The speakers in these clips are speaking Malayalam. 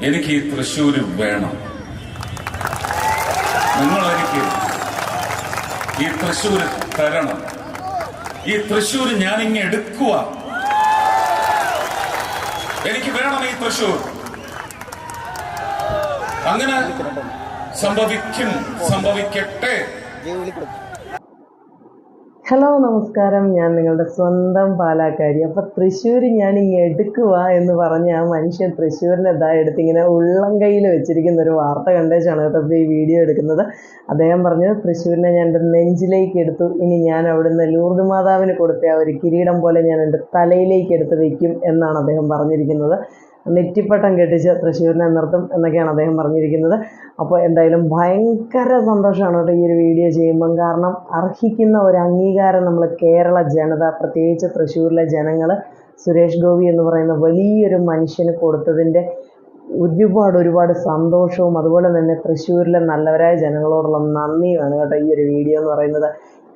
എനിക്ക് ഈ തൃശ്ശൂര് വേണം. നിങ്ങൾ എനിക്ക് ഈ തൃശ്ശൂര് തരണം. ഈ തൃശ്ശൂര് ഞാൻ ഇങ്ങ് എടുക്കുക എനിക്ക് വേണം ഈ തൃശ്ശൂർ. അങ്ങനെ സംഭവിക്കും സംഭവിക്കട്ടെ. ഹലോ നമസ്കാരം. ഞാൻ നിങ്ങളുടെ സ്വന്തം പാലാക്കാരി. അപ്പോൾ തൃശ്ശൂർ ഞാൻ ഇങ്ങ് എടുക്കുക എന്ന് പറഞ്ഞ ആ മനുഷ്യൻ തൃശ്ശൂരിനെ ഇതാ എടുത്ത് ഇങ്ങനെ ഉള്ളം കയ്യിൽ വെച്ചിരിക്കുന്ന ഒരു വാർത്ത കണ്ടേച്ചാണ് കേട്ടോ ഈ വീഡിയോ എടുക്കുന്നത്. അദ്ദേഹം പറഞ്ഞു തൃശ്ശൂരിനെ ഞാൻ എന്റെ നെഞ്ചിലേക്ക് എടുത്തു. ഇനി ഞാൻ അവിടുന്ന് ലൂർദ് മാതാവിന് കൊടുത്ത ആ ഒരു കിരീടം പോലെ ഞാൻ എന്റെ തലയിലേക്ക് എടുത്ത് വയ്ക്കും എന്നാണ് അദ്ദേഹം പറഞ്ഞിരിക്കുന്നത്. നെറ്റിപ്പട്ടം കെട്ടിച്ച് തൃശ്ശൂരിനെ നിർത്തും എന്നൊക്കെയാണ് അദ്ദേഹം പറഞ്ഞിരിക്കുന്നത്. അപ്പോൾ എന്തായാലും ഭയങ്കര സന്തോഷമാണ് കേട്ടോ ഈ ഒരു വീഡിയോ ചെയ്യുമ്പം. കാരണം അർഹിക്കുന്ന ഒരു അംഗീകാരം നമ്മൾ കേരള ജനത പ്രത്യേകിച്ച് തൃശ്ശൂരിലെ ജനങ്ങൾ സുരേഷ് ഗോപി എന്ന് പറയുന്ന വലിയൊരു മനുഷ്യന് കൊടുത്തതിന്റെ ഒരുപാട് ഒരുപാട് സന്തോഷവും അതുപോലെ തന്നെ തൃശ്ശൂരിലെ നല്ലവരായ ജനങ്ങളോടുള്ള നന്ദിയുമാണ് കേട്ടോ ഈ ഒരു വീഡിയോ എന്ന് പറയുന്നത്.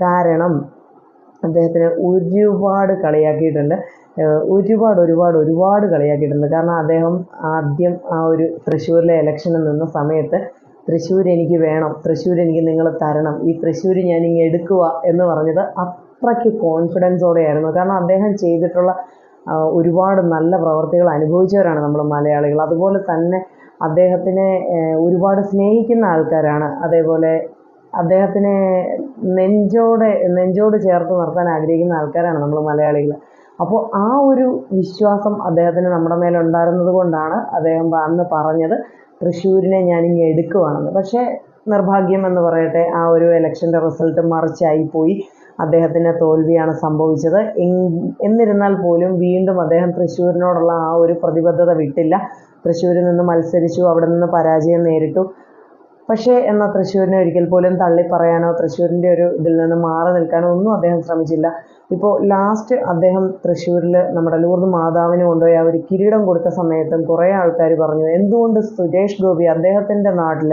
കാരണം അദ്ദേഹത്തിനെ ഒരുപാട് കളിയാക്കിയിട്ടുണ്ട്. ഒരുപാട് ഒരുപാട് ഒരുപാട് കളിയാക്കിയിട്ടുണ്ട്. കാരണം അദ്ദേഹം ആദ്യം ആ ഒരു തൃശ്ശൂരിലെ ഇലക്ഷന് നിന്ന സമയത്ത് തൃശ്ശൂർ എനിക്ക് വേണം തൃശ്ശൂർ എനിക്ക് നിങ്ങൾ തരണം ഈ തൃശ്ശൂർ ഞാൻ ഇങ്ങ് എടുക്കുക എന്ന് പറഞ്ഞത് അത്രയ്ക്ക് കോൺഫിഡൻസോടെയായിരുന്നു കാരണം അദ്ദേഹം ചെയ്തിട്ടുള്ള ഒരുപാട് നല്ല പ്രവർത്തികൾ അനുഭവിച്ചവരാണ് നമ്മൾ മലയാളികൾ. അതുപോലെ തന്നെ അദ്ദേഹത്തിനെ ഒരുപാട് സ്നേഹിക്കുന്ന ആൾക്കാരാണ്. അതേപോലെ അദ്ദേഹത്തിനെ നെഞ്ചോടെ നെഞ്ചോട് ചേർത്ത് നിർത്താൻ ആഗ്രഹിക്കുന്ന ആൾക്കാരാണ് നമ്മൾ മലയാളികൾ അപ്പോൾ ആ ഒരു വിശ്വാസം അദ്ദേഹത്തിന് നമ്മുടെ മേലുണ്ടായിരുന്നത് കൊണ്ടാണ് അദ്ദേഹം അന്ന് പറഞ്ഞത് തൃശ്ശൂരിനെ ഞാൻ ഇങ്ങ് എടുക്കുവാണെന്ന്. പക്ഷേ നിർഭാഗ്യം എന്ന് പറയട്ടെ ആ ഒരു ഇലക്ഷന്റെ റിസൾട്ട് മറിച്ചായി പോയി അദ്ദേഹത്തിന് തോൽവിയാണ് സംഭവിച്ചത്. എന്നിരുന്നാൽ പോലും വീണ്ടും അദ്ദേഹം തൃശ്ശൂരിനോടുള്ള ആ ഒരു പ്രതിബദ്ധത വിട്ടില്ല. തൃശ്ശൂരിൽ നിന്ന് മത്സരിച്ചു അവിടെ നിന്ന് പരാജയം നേരിട്ടു. പക്ഷേ എന്നാൽ തൃശ്ശൂരിനെ ഒരിക്കൽ പോലും തള്ളി പറയാനോ തൃശ്ശൂരിന്റെ ഒരു ഇതിൽ നിന്ന് മാറി നിൽക്കാനോ ഒന്നും അദ്ദേഹം ശ്രമിച്ചില്ല. ഇപ്പോൾ ലാസ്റ്റ് അദ്ദേഹം തൃശ്ശൂരിൽ നമ്മുടെ ലൂർദ് മാതാവിന് കൊണ്ടുപോയി അവർ കിരീടം കൊടുത്ത സമയത്തും കുറേ ആൾക്കാർ പറഞ്ഞു എന്തുകൊണ്ട് സുരേഷ് ഗോപി അദ്ദേഹത്തിന്റെ നാട്ടിൽ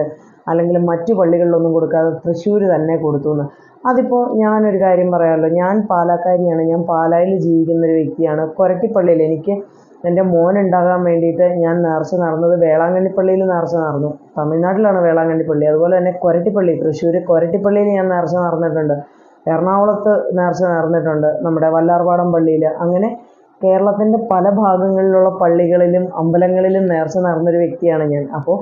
അല്ലെങ്കിൽ മറ്റു പള്ളികളിലൊന്നും കൊടുക്കാതെ തൃശ്ശൂർ തന്നെ കൊടുത്തു എന്ന്? അതിപ്പോൾ ഞാനൊരു കാര്യം പറയാമല്ലോ ഞാൻ പാലക്കാരിയാണ് ഞാൻ പാലായിൽ ജീവിക്കുന്ന ഒരു വ്യക്തിയാണ്. കൊരട്ടിപ്പള്ളിയിൽ എനിക്ക് എന്റെ മോൻ ഉണ്ടാകാൻ വേണ്ടിയിട്ട് ഞാൻ നേർച്ച നടന്നത് വേളാങ്കണ്ണി പള്ളിയിൽ നേർച്ച നടന്നു. തമിഴ്നാട്ടിലാണ് വേളാങ്കണ്ണി പള്ളി അതുപോലെ തന്നെ കൊരട്ടിപ്പള്ളി തൃശ്ശൂർ കൊരട്ടിപ്പള്ളിയിൽ ഞാൻ നേർച്ച നടന്നിട്ടുണ്ട്. എറണാകുളത്ത് നേർച്ച നടന്നിട്ടുണ്ട് നമ്മുടെ വല്ലാർപാടം പള്ളിയിൽ അങ്ങനെ കേരളത്തിന്റെ പല ഭാഗങ്ങളിലുള്ള പള്ളികളിലും അമ്പലങ്ങളിലും നേർച്ച നടന്നൊരു വ്യക്തിയാണ് ഞാൻ. അപ്പോൾ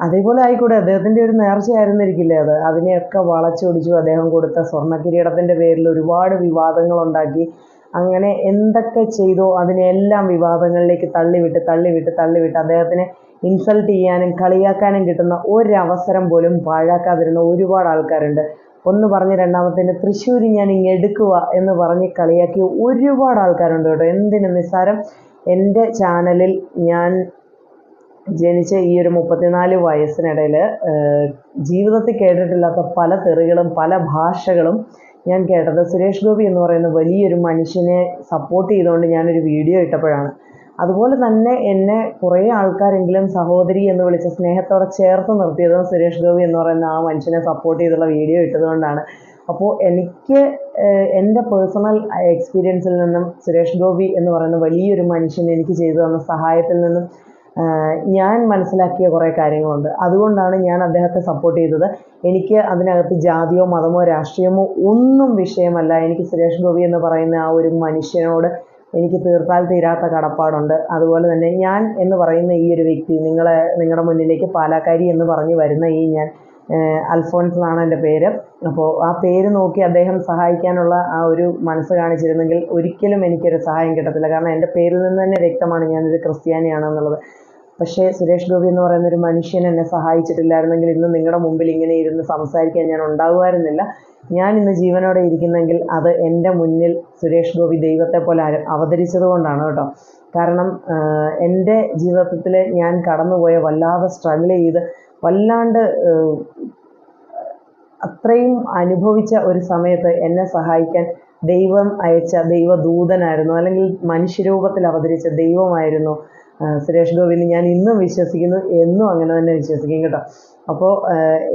അതേപോലെ ആയിക്കൂടെ. അദ്ദേഹത്തിന്റെ ഒരു നേർച്ചയായിരുന്നിരിക്കില്ലേ അത്. അതിനെയൊക്കെ വളച്ചൊടിച്ചു അദ്ദേഹം കൊടുത്ത സ്വർണ കിരീടത്തിന്റെ പേരിൽ ഒരുപാട് വിവാദങ്ങളുണ്ടാക്കി. അങ്ങനെ എന്തൊക്കെ ചെയ്തോ അതിനെല്ലാം വിവാദങ്ങളിലേക്ക് തള്ളിവിട്ട് തള്ളിവിട്ട് തള്ളിവിട്ട് അദ്ദേഹത്തിനെ ഇൻസൾട്ട് ചെയ്യാനും കളിയാക്കാനും കിട്ടുന്ന ഒരവസരം പോലും പാഴാക്കാതിരുന്ന ഒരുപാട് ആൾക്കാരുണ്ട്. ഒന്ന് പറഞ്ഞ് രണ്ടാമത്തേന് തൃശ്ശൂർ ഞാൻ ഇങ്ങ് എടുക്കുക എന്ന് പറഞ്ഞ് കളിയാക്കിയ ഒരുപാട് ആൾക്കാരുണ്ട് കേട്ടോ. എന്തിന് നിസ്സാരം? എന്റെ ചാനലിൽ ഞാൻ ജനിച്ച ഈ ഒരു മുപ്പത്തിനാല് വയസ്സിനിടയിൽ ജീവിതത്തിൽ കേട്ടിട്ടില്ലാത്ത പല തെറികളും പല ഭാഷകളും ഞാൻ കേട്ടത് സുരേഷ് ഗോപി എന്ന് പറയുന്ന വലിയൊരു മനുഷ്യനെ സപ്പോർട്ട് ചെയ്തുകൊണ്ട് ഞാനൊരു വീഡിയോ ഇട്ടപ്പോഴാണ്. അതുപോലെ തന്നെ എന്നെ കുറേ ആൾക്കാരെങ്കിലും സഹോദരി എന്ന് വിളിച്ച സ്നേഹത്തോടെ ചേർത്ത് നിർത്തിയതും സുരേഷ് ഗോപി എന്ന് പറയുന്ന ആ മനുഷ്യനെ സപ്പോർട്ട് ചെയ്തുള്ള വീഡിയോ ഇട്ടതുകൊണ്ടാണ്. അപ്പോൾ എനിക്ക് എന്റെ പേഴ്സണൽ എക്സ്പീരിയൻസിൽ നിന്നും സുരേഷ് ഗോപി എന്ന് പറയുന്ന വലിയൊരു മനുഷ്യൻ എനിക്ക് ചെയ്തു തന്ന സഹായത്തിൽ നിന്നും ഞാൻ മനസ്സിലാക്കിയ കുറേ കാര്യങ്ങളുണ്ട്. അതുകൊണ്ടാണ് ഞാൻ അദ്ദേഹത്തെ സപ്പോർട്ട് ചെയ്തത്. എനിക്ക് അതിനകത്ത് ജാതിയോ മതമോ രാഷ്ട്രീയമോ ഒന്നും വിഷയമല്ല. എനിക്ക് സുരേഷ് ഗോപി എന്ന് പറയുന്ന ആ ഒരു മനുഷ്യനോട് എനിക്ക് തീർത്താൽ തീരാത്ത കടപ്പാടുണ്ട്. അതുപോലെ തന്നെ ഞാൻ എന്ന് പറയുന്ന ഈ ഒരു വ്യക്തി നിങ്ങളെ നിങ്ങളുടെ മുന്നിലേക്ക് പാലാക്കാരി എന്ന് പറഞ്ഞ് വരുന്ന ഈ ഞാൻ അൽഫോൻസ് എന്നാണ് എന്റെ പേര്. അപ്പോൾ ആ പേര് നോക്കി അദ്ദേഹം സഹായിക്കാനുള്ള ആ ഒരു മനസ്സ് കാണിച്ചിരുന്നെങ്കിൽ ഒരിക്കലും എനിക്കൊരു സഹായം കിട്ടത്തില്ല. കാരണം എന്റെ പേരിൽ നിന്ന് തന്നെ വ്യക്തമാണ് ഞാനൊരു ക്രിസ്ത്യാനിയാണെന്നുള്ളത്. പക്ഷേ സുരേഷ് ഗോപി എന്ന് പറയുന്ന ഒരു മനുഷ്യൻ എന്നെ സഹായിച്ചിട്ടില്ലായിരുന്നെങ്കിൽ ഇന്ന് നിങ്ങളുടെ മുമ്പിൽ ഇങ്ങനെ ഇരുന്ന് സംസാരിക്കാൻ ഞാൻ ഉണ്ടാകുമായിരുന്നില്ല ഞാൻ ഇന്ന് ജീവനോടെ ഇരിക്കുന്നെങ്കിൽ അത് എന്റെ മുന്നിൽ സുരേഷ് ഗോപി ദൈവത്തെ പോലെ അവതരിച്ചത് കൊണ്ടാണ് കേട്ടോ. കാരണം എന്റെ ജീവിതത്തിൽ ഞാൻ കടന്നുപോയ വല്ലാതെ സ്ട്രഗിൾ ചെയ്ത് വല്ലാണ്ട് അത്രയും അനുഭവിച്ച ഒരു സമയത്ത് എന്നെ സഹായിക്കാൻ ദൈവം അയച്ച ദൈവദൂതനായിരുന്നു അല്ലെങ്കിൽ മനുഷ്യരൂപത്തിൽ അവതരിച്ച ദൈവമായിരുന്നു. സുരേഷ് ഗോവിന്ദ് ഞാൻ ഇന്നും വിശ്വസിക്കുന്നു എന്നും അങ്ങനെ തന്നെ വിശ്വസിക്കും കേട്ടോ. അപ്പോൾ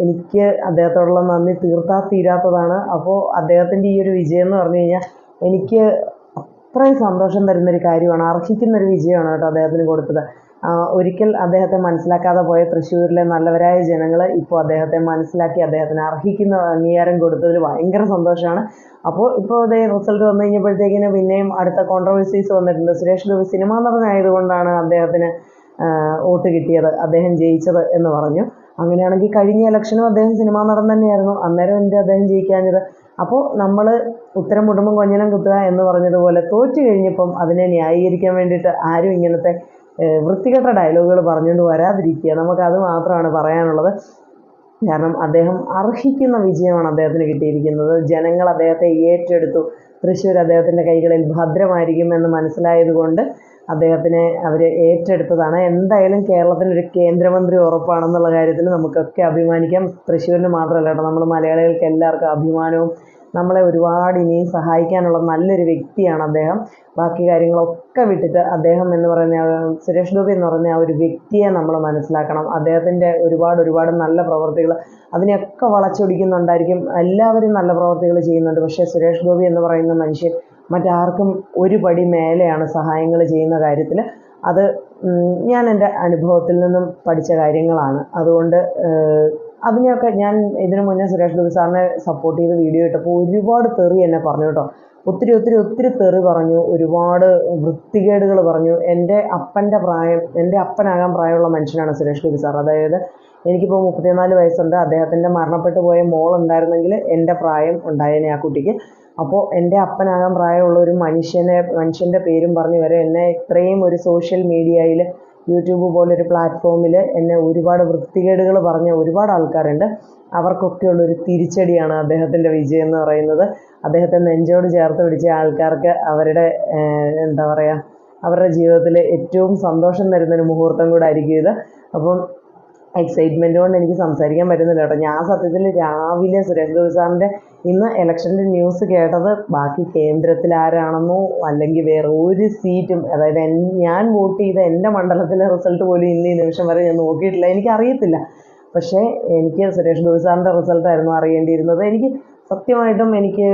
എനിക്ക് അദ്ദേഹത്തോടുള്ള നന്ദി തീർത്താ തീരാത്തതാണ്. അപ്പോൾ അദ്ദേഹത്തിന്റെ ഈ ഒരു വിജയം എന്ന് പറഞ്ഞു കഴിഞ്ഞാൽ എനിക്ക് അത്രയും സന്തോഷം തരുന്നൊരു കാര്യമാണ്. അർഹിക്കുന്ന ഒരു വിജയമാണ് കേട്ടോ അദ്ദേഹത്തിന് കൊടുത്തത്. ഒരിക്കൽ അദ്ദേഹത്തെ മനസ്സിലാക്കാതെ പോയ തൃശ്ശൂരിലെ നല്ലവരായ ജനങ്ങൾ ഇപ്പോൾ അദ്ദേഹത്തെ മനസ്സിലാക്കി അദ്ദേഹത്തിന് അർഹിക്കുന്ന അംഗീകാരം കൊടുത്തതിൽ ഭയങ്കര സന്തോഷമാണ്. അപ്പോൾ ഇപ്പോൾ ഇതേ റിസൾട്ട് വന്നു കഴിഞ്ഞപ്പോഴത്തേക്കിന് പിന്നെയും അടുത്ത കോൺട്രവേഴ്സീസ് വന്നിട്ടുണ്ട്. സുരേഷ് ഗോപി സിനിമാ നടനായതുകൊണ്ടാണ് അദ്ദേഹത്തിന് വോട്ട് കിട്ടിയത് അദ്ദേഹം ജയിച്ചത് എന്ന് പറഞ്ഞു. അങ്ങനെയാണെങ്കിൽ കഴിഞ്ഞ ഇലക്ഷനും അദ്ദേഹം സിനിമാ നടൻ തന്നെയായിരുന്നു അന്നേരം എന്ത് അദ്ദേഹം ജയിക്കാഞ്ഞത്? അപ്പോൾ നമ്മൾ ഉത്തരം മുട്ടുമ്പം കൊഞ്ഞനം കുത്തുക എന്ന് പറഞ്ഞതുപോലെ തോറ്റു കഴിഞ്ഞപ്പം അതിനെ ന്യായീകരിക്കാൻ വേണ്ടിയിട്ട് ആരും ഇങ്ങനത്തെ വൃത്തികെട്ട ഡയലോഗുകൾ പറഞ്ഞുകൊണ്ട് വരാതിരിക്കുക. നമുക്കത് മാത്രമാണ് പറയാനുള്ളത്. കാരണം അദ്ദേഹം അർഹിക്കുന്ന വിജയമാണ് അദ്ദേഹത്തിന് കിട്ടിയിരിക്കുന്നത്. ജനങ്ങൾ അദ്ദേഹത്തെ ഏറ്റെടുത്തു. തൃശ്ശൂർ അദ്ദേഹത്തിന്റെ കൈകളിൽ ഭദ്രമായിരിക്കുമെന്ന് മനസ്സിലായതുകൊണ്ട് അദ്ദേഹത്തിനെ അവർ ഏറ്റെടുത്തതാണ്. എന്തായാലും കേരളത്തിന് ഒരു കേന്ദ്രമന്ത്രി ഉറപ്പാണെന്നുള്ള കാര്യത്തിൽ നമുക്കൊക്കെ അഭിമാനിക്കാം. തൃശ്ശൂരിന് മാത്രമല്ല കേട്ടോ നമ്മൾ മലയാളികൾക്ക് എല്ലാവർക്കും അഭിമാനവും നമ്മളെ ഒരുപാട് ഇനിയും സഹായിക്കാനുള്ള നല്ലൊരു വ്യക്തിയാണ് അദ്ദേഹം. ബാക്കി കാര്യങ്ങളൊക്കെ വിട്ടിട്ട് അദ്ദേഹം എന്ന് പറയുന്ന സുരേഷ് ഗോപി എന്ന് പറയുന്ന ആ ഒരു വ്യക്തിയെ നമ്മൾ മനസ്സിലാക്കണം. അദ്ദേഹത്തിന്റെ ഒരുപാട് ഒരുപാട് നല്ല പ്രവർത്തികൾ അതിനെയൊക്കെ വളച്ചൊടിക്കുന്നുണ്ടായിരിക്കും. എല്ലാവരും നല്ല പ്രവർത്തികൾ ചെയ്യുന്നുണ്ട്. പക്ഷേ സുരേഷ് ഗോപി എന്ന് പറയുന്ന മനുഷ്യൻ മറ്റാർക്കും ഒരു പടി മേലെയാണ് സഹായങ്ങൾ ചെയ്യുന്ന കാര്യത്തിൽ. അത് ഞാൻ എന്റെ അനുഭവത്തിൽ നിന്നും പഠിച്ച കാര്യങ്ങളാണ്. അതുകൊണ്ട് അതിനെയൊക്കെ ഞാൻ ഇതിനു മുന്നേ സുരേഷ് ഗോപി സാറിനെ സപ്പോർട്ട് ചെയ്ത് വീഡിയോ ഇട്ടപ്പോൾ ഒരുപാട് തെറി എന്നെ പറഞ്ഞു കേട്ടോ. ഒത്തിരി ഒത്തിരി ഒത്തിരി തെറി പറഞ്ഞു ഒരുപാട് വൃത്തികേടുകൾ പറഞ്ഞു. എന്റെ അപ്പന്റെ പ്രായം എന്റെ അപ്പനാകാൻ പ്രായമുള്ള മനുഷ്യനാണ് സുരേഷ് ഗോപി സാർ. അതായത് എനിക്കിപ്പോൾ മുപ്പത്തിനാല് വയസ്സുണ്ട്. അദ്ദേഹത്തിന്റെ മരണപ്പെട്ടു പോയ മോൾ ഉണ്ടായിരുന്നെങ്കിൽ എന്റെ പ്രായം ഉണ്ടായേനെ ആ കുട്ടിക്ക്. അപ്പോൾ എന്റെ അപ്പനാകാൻ പ്രായമുള്ള ഒരു മനുഷ്യനെ മനുഷ്യന്റെ പേരും പറഞ്ഞു വരെ എന്നെ ഇത്രയും ഒരു സോഷ്യൽ മീഡിയയിൽ യൂട്യൂബ് പോലൊരു പ്ലാറ്റ്ഫോമിൽ എന്നെ ഒരുപാട് വൃത്തികേടുകൾ പറഞ്ഞ ഒരുപാട് ആൾക്കാരുണ്ട്. അവർക്കൊക്കെയുള്ള ഒരു തിരിച്ചടിയാണ് അദ്ദേഹത്തിന്റെ വിജയം എന്ന് പറയുന്നത്. അദ്ദേഹത്തെ നെഞ്ചോട് ചേർത്ത് പിടിച്ച ആൾക്കാർക്ക് അവരുടെ എന്താ പറയുക അവരുടെ ജീവിതത്തിൽ ഏറ്റവും സന്തോഷം തരുന്നൊരു മുഹൂർത്തം കൂടെ ആയിരിക്കും ഇത്. അപ്പം എക്സൈറ്റ്മെന്റ് കൊണ്ട് എനിക്ക് സംസാരിക്കാൻ പറ്റുന്നില്ല കേട്ടോ. ഞാൻ സത്യത്തിൽ രാവിലെ സുരേഷ് ഗോപി സാറിന്റെ ഇന്ന് ഇലക്ഷന്റെ ന്യൂസ് കേട്ടത് ബാക്കി കേന്ദ്രത്തിൽ ആരാണെന്നോ അല്ലെങ്കിൽ വേറെ ഒരു സീറ്റും അതായത് ഞാൻ വോട്ട് ചെയ്ത എന്റെ മണ്ഡലത്തിലെ റിസൾട്ട് പോലും ഇന്ന് ഈ നിമിഷം വരെ ഞാൻ നോക്കിയിട്ടില്ല. എനിക്കറിയത്തില്ല. പക്ഷേ എനിക്ക് സുരേഷ് ഗോപി റിസൾട്ടായിരുന്നു അറിയേണ്ടിയിരുന്നത്. എനിക്ക് സത്യമായിട്ടും എനിക്ക്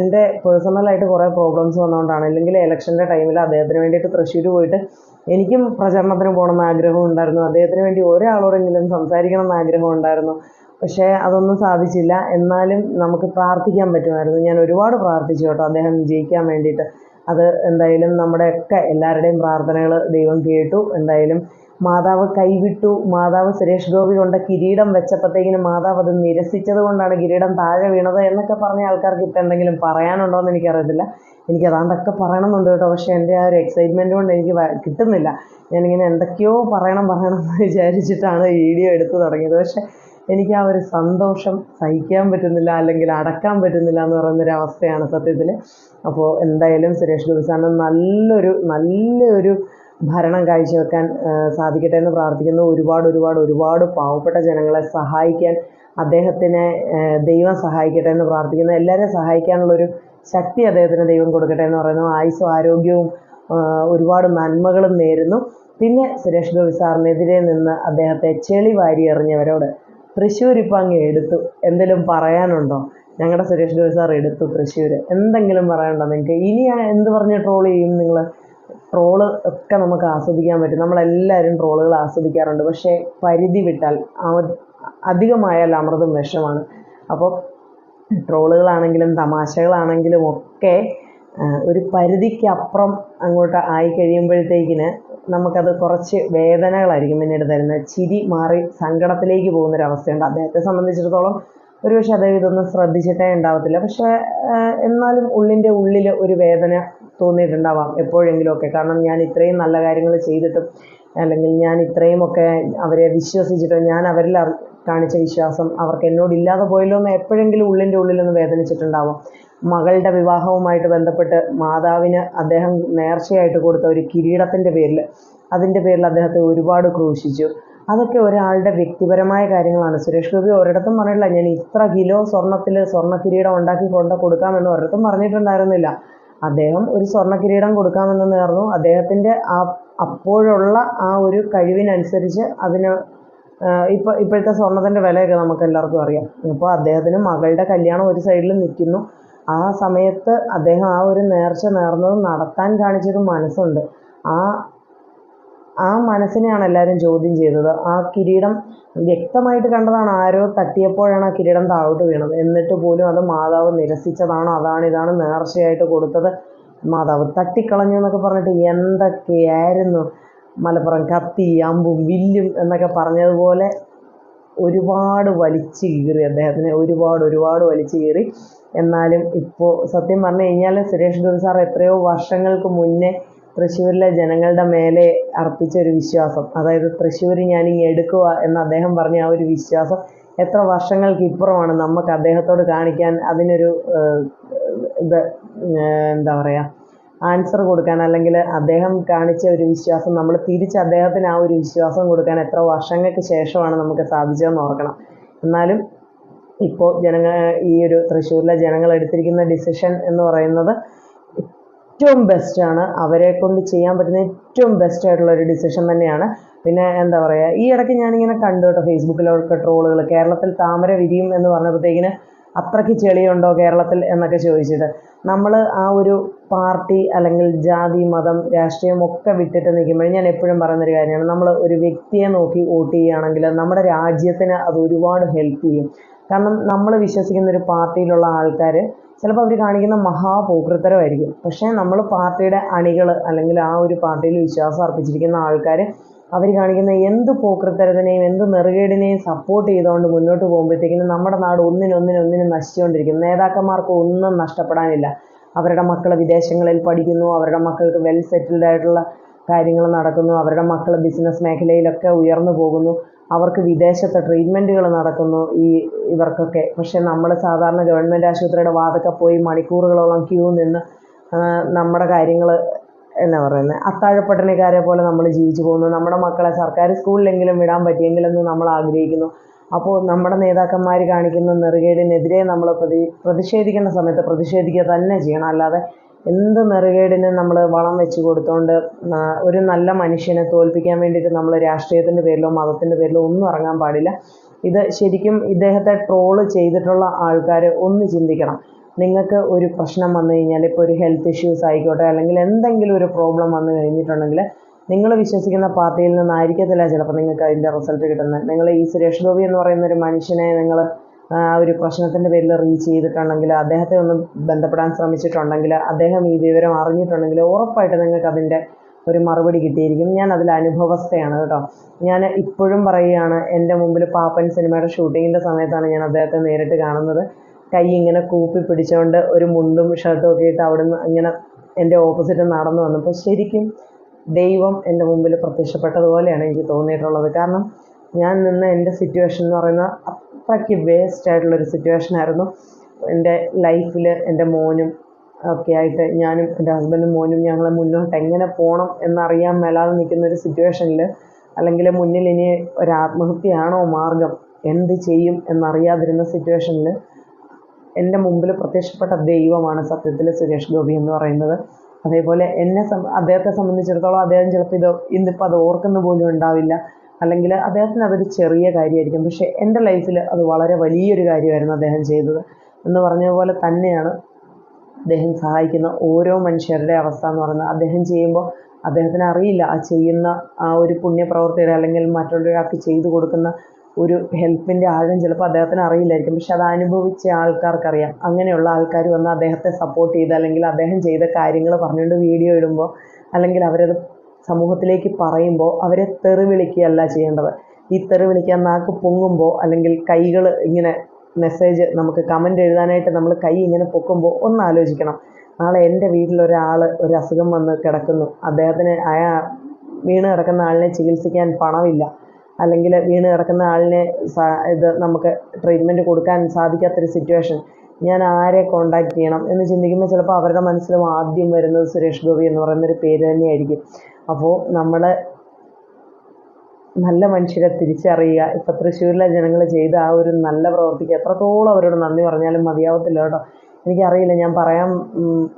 എന്റെ പേഴ്സണലായിട്ട് കുറേ പ്രോബ്ലംസ് വന്നുകൊണ്ടാണ് അല്ലെങ്കിൽ ഇലക്ഷന്റെ ടൈമിൽ അദ്ദേഹത്തിന് വേണ്ടിയിട്ട് തൃശ്ശൂർ പോയിട്ട് എനിക്കും പ്രചരണത്തിന് പോകണമെന്ന് ആഗ്രഹം ഉണ്ടായിരുന്നു. അദ്ദേഹത്തിന് വേണ്ടി ഒരാളോടെങ്കിലും സംസാരിക്കണം എന്ന് ആഗ്രഹം ഉണ്ടായിരുന്നു. പക്ഷേ അതൊന്നും സാധിച്ചില്ല. എന്നാലും നമുക്ക് പ്രാർത്ഥിക്കാൻ പറ്റുമായിരുന്നു. ഞാൻ ഒരുപാട് പ്രാർത്ഥിച്ചു കേട്ടോ അദ്ദേഹം ജയിക്കാൻ വേണ്ടിയിട്ട്. അത് എന്തായാലും നമ്മുടെയൊക്കെ എല്ലാവരുടെയും പ്രാർത്ഥനകൾ ദൈവം കേട്ടു. എന്തായാലും മാതാവ് കൈവിട്ടു. മാതാവ് സുരേഷ് ഗോപി കൊണ്ട കിരീടം വെച്ചപ്പോഴത്തേക്കിന് മാതാവ് അത് നിരസിച്ചത് കൊണ്ടാണ് കിരീടം താഴെ വീണത് എന്നൊക്കെ പറഞ്ഞ ആൾക്കാർക്ക് ഇപ്പം എന്തെങ്കിലും പറയാനുണ്ടോ എന്ന് എനിക്കറിയത്തില്ല. എനിക്ക് അതാണ്ടൊക്കെ പറയണമെന്നുണ്ട് കേട്ടോ. പക്ഷേ എന്റെ ആ ഒരു എക്സൈറ്റ്മെന്റ് കൊണ്ട് എനിക്ക് കിട്ടുന്നില്ല. ഞാനിങ്ങനെ എന്തൊക്കെയോ പറയണം പറയണം എന്ന് വിചാരിച്ചിട്ടാണ് വീഡിയോ എടുത്തു തുടങ്ങിയത്. പക്ഷേ എനിക്ക് ആ ഒരു സന്തോഷം സഹിക്കാൻ പറ്റുന്നില്ല അല്ലെങ്കിൽ അടക്കാൻ പറ്റുന്നില്ല എന്ന് പറയുന്നൊരു അവസ്ഥയാണ് സത്യത്തിൽ അപ്പോൾ എന്തായാലും സുരേഷ് ഗോപി നല്ലൊരു നല്ലൊരു ഭരണം കാഴ്ചവെക്കാൻ സാധിക്കട്ടെ എന്ന് പ്രാർത്ഥിക്കുന്നു. ഒരുപാട് ഒരുപാട് ഒരുപാട് പാവപ്പെട്ട ജനങ്ങളെ സഹായിക്കാൻ അദ്ദേഹത്തിനെ ദൈവം സഹായിക്കട്ടെ എന്ന് പ്രാർത്ഥിക്കുന്നു. എല്ലാവരെയും സഹായിക്കാനുള്ളൊരു ശക്തി അദ്ദേഹത്തിന് ദൈവം കൊടുക്കട്ടെ എന്ന് പറയുന്നു. ആയുസ്സും ആരോഗ്യവും ഒരുപാട് നന്മകളും നേരുന്നു. പിന്നെ സുരേഷ് ഗോപി സാറിനെതിരെ നിന്ന് അദ്ദേഹത്തെ ചെളി വാരി എറിഞ്ഞവരോട് തൃശ്ശൂർ ഇപ്പം അങ്ങ് എടുത്തു. എന്തെങ്കിലും പറയാനുണ്ടോ? ഞങ്ങളുടെ സുരേഷ് ഗോപി സാർ എടുത്തു തൃശ്ശൂർ എന്തെങ്കിലും പറയാനുണ്ടോ നിങ്ങൾക്ക് ഇനി എന്ത് പറഞ്ഞ് ട്രോൾ ചെയ്യും നിങ്ങൾ ട്രോൾ ഒക്കെ നമുക്ക് ആസ്വദിക്കാൻ പറ്റും. നമ്മളെല്ലാവരും ട്രോളുകൾ ആസ്വദിക്കാറുണ്ട്. പക്ഷേ പരിധി വിട്ടാൽ അധികമായാൽ അമൃതും വിഷമാണ്. അപ്പോൾ ട്രോളുകളാണെങ്കിലും തമാശകളാണെങ്കിലും ഒക്കെ ഒരു പരിധിക്കപ്പുറം അങ്ങോട്ട് ആയി കഴിയുമ്പോഴത്തേക്കിന് നമുക്കത് കുറച്ച് വേദനകളായിരിക്കും പിന്നീട് തരുന്നത്. ചിരി മാറി സങ്കടത്തിലേക്ക് പോകുന്നൊരവസ്ഥയുണ്ട്. അദ്ദേഹത്തെ സംബന്ധിച്ചിടത്തോളം ഒരുപക്ഷെ അദ്ദേഹം ഇതൊന്നും ശ്രദ്ധിച്ചിട്ടേ ഉണ്ടാവത്തില്ല. പക്ഷേ എന്നാലും ഉള്ളിന്റെ ഉള്ളിൽ ഒരു വേദന തോന്നിയിട്ടുണ്ടാവാം എപ്പോഴെങ്കിലുമൊക്കെ. കാരണം ഞാൻ ഇത്രയും നല്ല കാര്യങ്ങൾ ചെയ്തിട്ടും അല്ലെങ്കിൽ ഞാൻ ഇത്രയുമൊക്കെ അവരെ വിശ്വസിച്ചിട്ടും ഞാൻ അവരിൽ കാണിച്ച വിശ്വാസം അവർക്ക് എന്നോട് ഇല്ലാതെ പോയല്ലോ എന്ന് എപ്പോഴെങ്കിലും ഉള്ളിന്റെ ഉള്ളിലൊന്ന് വേദനിച്ചിട്ടുണ്ടാവും. മകളുടെ വിവാഹവുമായിട്ട് ബന്ധപ്പെട്ട് മാതാവിന് അദ്ദേഹം നേർച്ചയായിട്ട് കൊടുത്ത ഒരു കിരീടത്തിന്റെ പേരിൽ അതിന്റെ പേരിൽ അദ്ദേഹത്തെ ഒരുപാട് ക്രൂശിച്ചു. അതൊക്കെ ഒരാളുടെ വ്യക്തിപരമായ കാര്യങ്ങളാണ്. സുരേഷ് ഗോപി ഒരിടത്തും പറഞ്ഞിട്ടില്ല ഞാൻ ഇത്ര കിലോ സ്വർണത്തിൽ സ്വർണ കിരീടം ഉണ്ടാക്കി കൊണ്ട് കൊടുക്കാമെന്ന് ഒരിടത്തും പറഞ്ഞിട്ടുണ്ടായിരുന്നില്ല. അദ്ദേഹം ഒരു സ്വർണ കിരീടം കൊടുക്കാമെന്ന് നേർന്നു. അദ്ദേഹത്തിന്റെ ആ അപ്പോഴുള്ള ആ ഒരു കഴിവിനനുസരിച്ച് അതിന് ഇപ്പോൾ ഇപ്പോഴത്തെ സ്വർണത്തിന്റെ വിലയൊക്കെ നമുക്ക് എല്ലാവർക്കും അറിയാം. അപ്പോൾ അദ്ദേഹത്തിന് മകളുടെ കല്യാണം ഒരു സൈഡിൽ നിൽക്കുന്നു. ആ സമയത്ത് അദ്ദേഹം ആ ഒരു നേർച്ച നേർന്നത് നടത്താൻ കാണിച്ചൊരു മനസ്സുണ്ട്. ആ ആ മനസ്സിനെയാണ് എല്ലാവരും ചോദ്യം ചെയ്തത്. ആ കിരീടം വ്യക്തമായിട്ട് കണ്ടതാണ് ആരോ തട്ടിയപ്പോഴാണ് ആ കിരീടം താഴോട്ട് വീണത്. എന്നിട്ട് പോലും അത് മാതാവ് നിരസിച്ചതാണോ അതാണ് ഇതാണ് നേർച്ചയായിട്ട് കൊടുത്തത്. മാതാവ് തട്ടിക്കളഞ്ഞു എന്നൊക്കെ പറഞ്ഞിട്ട് എന്തൊക്കെയായിരുന്നു മലപ്പുറം കത്തി അമ്പും വില്ലും എന്നൊക്കെ പറഞ്ഞതുപോലെ ഒരുപാട് വലിച്ചു കീറി അദ്ദേഹത്തിന് ഒരുപാട് ഒരുപാട് വലിച്ചു കീറി. എന്നാലും ഇപ്പോൾ സത്യം പറഞ്ഞു കഴിഞ്ഞാൽ സുരേഷ് ഗോപി സാർ എത്രയോ വർഷങ്ങൾക്ക് മുന്നേ തൃശ്ശൂരിലെ ജനങ്ങളുടെ മേലെ അർപ്പിച്ച ഒരു വിശ്വാസം. അതായത് തൃശ്ശൂർ ഞാൻ ഇങ്ങ് എടുക്കുക എന്ന് അദ്ദേഹം പറഞ്ഞ ആ ഒരു വിശ്വാസം എത്ര വർഷങ്ങൾക്ക് ഇപ്പുറമാണ് നമുക്ക് അദ്ദേഹത്തോട് കാണിക്കാൻ അതിനൊരു ഇത് എന്താ പറയുക ആൻസർ കൊടുക്കാൻ അല്ലെങ്കിൽ അദ്ദേഹം കാണിച്ച ഒരു വിശ്വാസം നമ്മൾ തിരിച്ച് അദ്ദേഹത്തിന് ആ ഒരു വിശ്വാസം കൊടുക്കാൻ എത്ര വർഷങ്ങൾക്ക് ശേഷമാണ് നമുക്ക് സാധിച്ചതെന്ന് ഓർക്കണം. എന്നാലും ഇപ്പോൾ ജനങ്ങൾ ഈ ഒരു തൃശ്ശൂരിലെ ജനങ്ങൾ എടുത്തിരിക്കുന്ന ഡിസിഷൻ എന്ന് പറയുന്നത് ഏറ്റവും ബെസ്റ്റാണ് അവരെ കൊണ്ട് ചെയ്യാൻ പറ്റുന്ന ഏറ്റവും ബെസ്റ്റ് ആയിട്ടുള്ള ഒരു ഡിസിഷൻ തന്നെയാണ്. പിന്നെ എന്താ പറയുക ഈ ഇടയ്ക്ക് ഞാനിങ്ങനെ കണ്ടു കേട്ടോ ഫേസ്ബുക്കിലൊക്കെ ട്രോളുകൾ കേരളത്തിൽ താമര വിരിയും എന്ന് പറഞ്ഞപ്പോഴത്തേക്കിന് അത്രയ്ക്ക് ചെളിയുണ്ടോ കേരളത്തിൽ എന്നൊക്കെ ചോദിച്ചിട്ട്. നമ്മൾ ആ ഒരു പാർട്ടി അല്ലെങ്കിൽ ജാതി മതം രാഷ്ട്രീയം ഒക്കെ വിട്ടിട്ട് നിൽക്കുമ്പോൾ ഞാൻ എപ്പോഴും പറയുന്നൊരു കാര്യമാണ് നമ്മൾ ഒരു വ്യക്തിയെ നോക്കി വോട്ട് ചെയ്യുകയാണെങ്കിൽ നമ്മുടെ രാജ്യത്തിന് അത് ഒരുപാട് ഹെൽപ്പ് ചെയ്യും. കാരണം നമ്മൾ വിശ്വസിക്കുന്ന ഒരു പാർട്ടിയിലുള്ള ആൾക്കാർ ചിലപ്പോൾ അവർ കാണിക്കുന്ന മഹാപോകൃത്തരമായിരിക്കും പക്ഷേ നമ്മൾ പാർട്ടിയുടെ അണികൾ അല്ലെങ്കിൽ ആ ഒരു പാർട്ടിയിൽ വിശ്വാസം അർപ്പിച്ചിരിക്കുന്ന ആൾക്കാർ അവർ കാണിക്കുന്ന എന്ത് പോക്കൃത്തരത്തിനെയും എന്ത് നെറുകേടിനെയും സപ്പോർട്ട് ചെയ്തുകൊണ്ട് മുന്നോട്ട് പോകുമ്പോഴത്തേക്കിനും നമ്മുടെ നാട് ഒന്നിനൊന്നിനൊന്നിനും നശിച്ചുകൊണ്ടിരിക്കും. നേതാക്കന്മാർക്ക് ഒന്നും നഷ്ടപ്പെടാനില്ല. അവരുടെ മക്കൾ വിദേശങ്ങളിൽ പഠിക്കുന്നു അവരുടെ മക്കൾക്ക് വെൽ സെറ്റിൽഡ് ആയിട്ടുള്ള കാര്യങ്ങൾ നടക്കുന്നു അവരുടെ മക്കൾ ബിസിനസ് മേഖലയിലൊക്കെ ഉയർന്നു പോകുന്നു. അവർക്ക് വിദേശത്തെ ട്രീറ്റ്മെന്റുകൾ നടക്കുന്നു ഈ ഇവർക്കൊക്കെ. പക്ഷേ നമ്മൾ സാധാരണ ഗവൺമെന്റ് ആശുപത്രിയുടെ വാതൊക്കെ പോയി മണിക്കൂറുകളോളം ക്യൂ നിന്ന് നമ്മുടെ കാര്യങ്ങൾ എന്നാ പറയുന്നത് അത്താഴപ്പട്ടണിക്കാരെ പോലെ നമ്മൾ ജീവിച്ചു പോകുന്നു. നമ്മുടെ മക്കളെ സർക്കാർ സ്കൂളിലെങ്കിലും വിടാൻ പറ്റിയെങ്കിലെന്ന് നമ്മൾ ആഗ്രഹിക്കുന്നു. അപ്പോൾ നമ്മുടെ നേതാക്കന്മാർ കാണിക്കുന്ന നെറുകേടിനെതിരെ നമ്മൾ പ്രതി പ്രതിഷേധിക്കേണ്ട സമയത്ത് പ്രതിഷേധിക്കുക തന്നെ ചെയ്യണം. അല്ലാതെ എന്ത് നെറുകേടിന് നമ്മൾ വളം വെച്ച് കൊടുത്തോണ്ട് ഒരു നല്ല മനുഷ്യനെ തോൽപ്പിക്കാൻ വേണ്ടിയിട്ട് നമ്മൾ രാഷ്ട്രീയത്തിന്റെ പേരിലോ മതത്തിന്റെ പേരിലോ ഒന്നും ഇറങ്ങാൻ പാടില്ല. ഇത് ശരിക്കും ഇദ്ദേഹത്തെ ട്രോൾ ചെയ്തിട്ടുള്ള ആൾക്കാർ ഒന്ന് ചിന്തിക്കണം. നിങ്ങൾക്ക് ഒരു പ്രശ്നം വന്നു കഴിഞ്ഞാൽ ഇപ്പോൾ ഒരു ഹെൽത്ത് ഇഷ്യൂസ് ആയിക്കോട്ടെ അല്ലെങ്കിൽ എന്തെങ്കിലും ഒരു പ്രോബ്ലം വന്നു കഴിഞ്ഞിട്ടുണ്ടെങ്കിൽ നിങ്ങൾ വിശ്വസിക്കുന്ന പാർട്ടിയിൽ നിന്നായിരിക്കത്തില്ല ചിലപ്പോൾ നിങ്ങൾക്ക് അതിന്റെ റിസൾട്ട് കിട്ടുന്നത്. നിങ്ങൾ ഈ സുരേഷ് ഗോപി എന്ന് പറയുന്ന ഒരു മനുഷ്യനെ നിങ്ങൾ ഒരു പ്രശ്നത്തിന്റെ പേരിൽ റീച്ച് ചെയ്തിട്ടുണ്ടെങ്കിൽ അദ്ദേഹത്തെ ഒന്ന് ബന്ധപ്പെടാൻ ശ്രമിച്ചിട്ടുണ്ടെങ്കിൽ അദ്ദേഹം ഈ വിവരം അറിഞ്ഞിട്ടുണ്ടെങ്കിൽ ഉറപ്പായിട്ട് നിങ്ങൾക്ക് അതിന്റെ ഒരു മറുപടി കിട്ടിയിരിക്കും. ഞാൻ അതിൽ അനുഭവസ്ഥയാണ് കേട്ടോ. ഞാൻ ഇപ്പോഴും പറയുകയാണ് എന്റെ മുമ്പിൽ പാപ്പൻ സിനിമയുടെ ഷൂട്ടിങ്ങിന്റെ സമയത്താണ് ഞാൻ അദ്ദേഹത്തെ നേരിട്ട് കാണുന്നത്. കൈ ഇങ്ങനെ കൂപ്പി പിടിച്ചുകൊണ്ട് ഒരു മുണ്ടും ഷർട്ടും ഒക്കെ ഇട്ട് അവിടുന്ന് ഇങ്ങനെ എന്റെ ഓപ്പോസിറ്റ് നടന്നു വന്നപ്പോൾ ശരിക്കും ദൈവം എന്റെ മുമ്പിൽ പ്രത്യക്ഷപ്പെട്ടതുപോലെയാണ് എനിക്ക് തോന്നിയിട്ടുള്ളത്. കാരണം ഞാൻ നിന്ന് എന്റെ സിറ്റുവേഷൻ എന്ന് പറയുന്നത് അത്രയ്ക്ക് വേസ്റ്റ് ആയിട്ടുള്ളൊരു സിറ്റുവേഷൻ ആയിരുന്നു. എന്റെ ലൈഫിൽ എന്റെ മോനും ഒക്കെ ആയിട്ട് ഞാനും എന്റെ ഹസ്ബൻഡും മോനും ഞങ്ങളെ മുന്നോട്ട് എങ്ങനെ പോകണം എന്നറിയാൻ മേലാതെ നിൽക്കുന്ന ഒരു സിറ്റുവേഷനിൽ അല്ലെങ്കിൽ മുന്നിൽ ഇനി ഒരു ആത്മഹത്യയാണോ മാർഗം? എന്ത് ചെയ്യും എന്നറിയാതിരുന്ന സിറ്റുവേഷനിൽ എന്റെ മുമ്പിൽ പ്രത്യക്ഷപ്പെട്ട ദൈവമാണ് സത്യത്തിൽ സുരേഷ് ഗോപി എന്ന് പറയുന്നത്. അതേപോലെ എന്നെ അദ്ദേഹത്തെ സംബന്ധിച്ചിടത്തോളം അദ്ദേഹം ചിലപ്പോൾ ഇത് ഇന്നിപ്പോൾ അത് ഓർക്കുന്ന പോലും ഉണ്ടാവില്ല. അല്ലെങ്കിൽ അദ്ദേഹത്തിന് അതൊരു ചെറിയ കാര്യമായിരിക്കും. പക്ഷേ എന്റെ ലൈഫിൽ അത് വളരെ വലിയൊരു കാര്യമായിരുന്നു അദ്ദേഹം ചെയ്തത്. എന്ന് പറഞ്ഞ പോലെ തന്നെയാണ് അദ്ദേഹം സഹായിക്കുന്ന ഓരോ മനുഷ്യരുടെ അവസ്ഥ എന്ന് പറയുന്നത്. അദ്ദേഹം ചെയ്യുമ്പോൾ അദ്ദേഹത്തിന് അറിയില്ല ആ ചെയ്യുന്ന ആ ഒരു പുണ്യപ്രവർത്തിയുടെ അല്ലെങ്കിൽ മറ്റൊരാൾക്ക് ചെയ്തു കൊടുക്കുന്ന ഒരു ഹെൽപ്പിന്റെ ആഴം ചിലപ്പോൾ അദ്ദേഹത്തിന് അറിയില്ലായിരിക്കും. പക്ഷെ അത് അനുഭവിച്ച ആൾക്കാർക്കറിയാം. അങ്ങനെയുള്ള ആൾക്കാർ വന്ന് അദ്ദേഹത്തെ സപ്പോർട്ട് ചെയ്ത് അല്ലെങ്കിൽ അദ്ദേഹം ചെയ്ത കാര്യങ്ങൾ പറഞ്ഞുകൊണ്ട് വീഡിയോ ഇടുമ്പോൾ അല്ലെങ്കിൽ അവരത് സമൂഹത്തിലേക്ക് പറയുമ്പോൾ അവരെ തെറി വിളിക്കുകയല്ല ചെയ്യേണ്ടത്. ഈ തെറി വിളിക്കാൻ നാക്ക് പൊങ്ങുമ്പോൾ അല്ലെങ്കിൽ കൈകൾ ഇങ്ങനെ മെസ്സേജ് നമുക്ക് കമന്റ് എഴുതാനായിട്ട് നമ്മൾ കൈ ഇങ്ങനെ പൊക്കുമ്പോൾ ഒന്ന് ആലോചിക്കണം. നാളെ എന്റെ വീട്ടിലൊരാൾ ഒരു അസുഖം വന്ന് കിടക്കുന്നു. അദ്ദേഹത്തിന് അയാൾ വീണ് കിടക്കുന്ന ആളിനെ ചികിത്സിക്കാൻ പണമില്ല. അല്ലെങ്കിൽ വീണ് കിടക്കുന്ന ആളിനെ ഇത് നമുക്ക് ട്രീറ്റ്മെന്റ് കൊടുക്കാൻ സാധിക്കാത്തൊരു സിറ്റുവേഷൻ ഞാൻ ആരെ കോണ്ടാക്ട് ചെയ്യണം എന്ന് ചിന്തിക്കുമ്പോൾ ചിലപ്പോൾ അവരുടെ മനസ്സിലും ആദ്യം വരുന്നത് സുരേഷ് ഗോപി എന്ന് പറയുന്നൊരു പേര് തന്നെയായിരിക്കും. അപ്പോൾ നമ്മൾ നല്ല മനുഷ്യരെ തിരിച്ചറിയുക. ഇപ്പം തൃശ്ശൂരിലെ ജനങ്ങൾ ചെയ്ത ആ ഒരു നല്ല പ്രവർത്തിക്ക് എത്രത്തോളം അവരോട് നന്ദി പറഞ്ഞാലും മതിയാവത്തില്ല കേട്ടോ. എനിക്കറിയില്ല ഞാൻ പറയാൻ